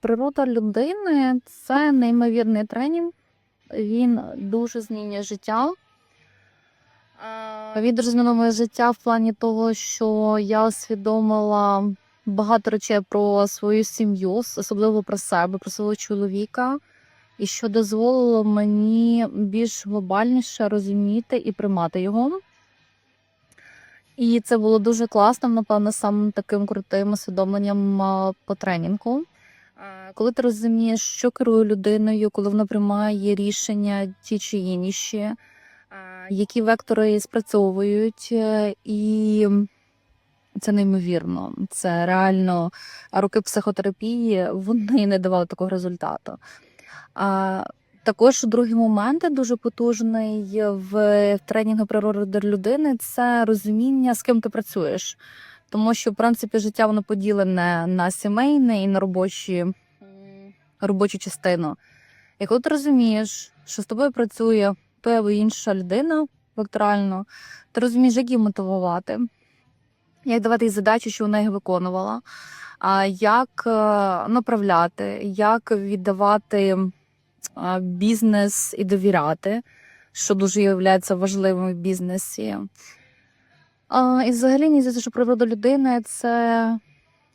Природа людини це неймовірний тренінг. Він дуже змінює життя. Він дуже змінив моє життя в плані того, що я усвідомила багато речей про свою сім'ю, особливо про себе, про свого чоловіка, і що дозволило мені більш глобальніше розуміти і приймати його. І це було дуже класно, напевно, самим таким крутим усвідомленням по тренінгу. Коли ти розумієш, що керує людиною, коли вона приймає рішення ті чи інші, які вектори спрацьовують, е, і це неймовірно. Це реально роки психотерапії вони не давали такого результату. А, також другий момент дуже потужний в тренінгу природи людини це розуміння, з ким ти працюєш. Тому що, в принципі, життя воно поділене на сімейне і на робочі, робочу частину. І коли ти розумієш, що з тобою працює та або інша людина векторально, ти розумієш, як її мотивувати, як давати їй задачі, що вона їх виконувала, а як е, направляти, як віддавати бізнес і довіряти, що дуже є важливим в бізнесі. А, і взагалі мені здається, що природа людини це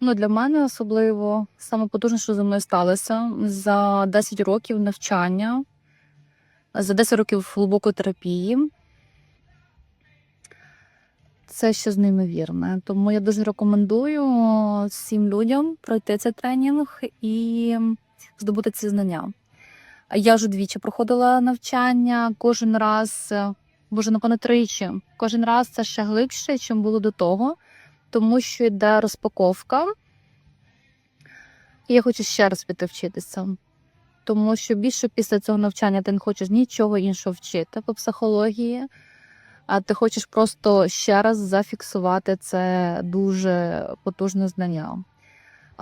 ну, для мене особливо саме потужне, що зі мною сталося за 10 років навчання, за 10 років глибокої терапії. Це щось неймовірне. Тому я дуже рекомендую всім людям пройти цей тренінг і здобути ці знання. Я вже двічі проходила навчання, кожен раз, е, може, напевно, тричі. Кожен раз це ще глибше, ніж було до того, тому що йде розпаковка. І я хочу ще раз піти вчитися. Тому що більше після цього навчання ти не хочеш нічого іншого вчити по психології, а ти хочеш просто ще раз зафіксувати це дуже потужне знання.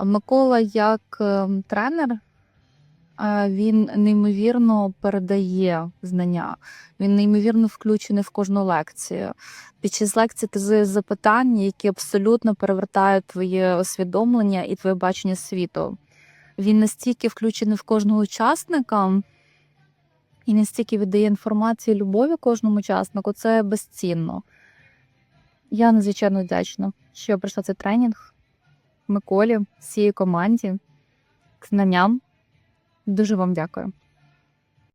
Микола, як ем, тренер, він неймовірно передає знання. Він неймовірно включений в кожну лекцію. Під час лекції ти запитання, які абсолютно перевертають твоє усвідомлення і твоє бачення світу. Він настільки включений в кожного учасника і настільки віддає інформацію любові кожному учаснику, це безцінно. Я надзвичайно вдячна, що я прийшла цей тренінг Миколі, всій команді, знанням. Дуже вам дякую.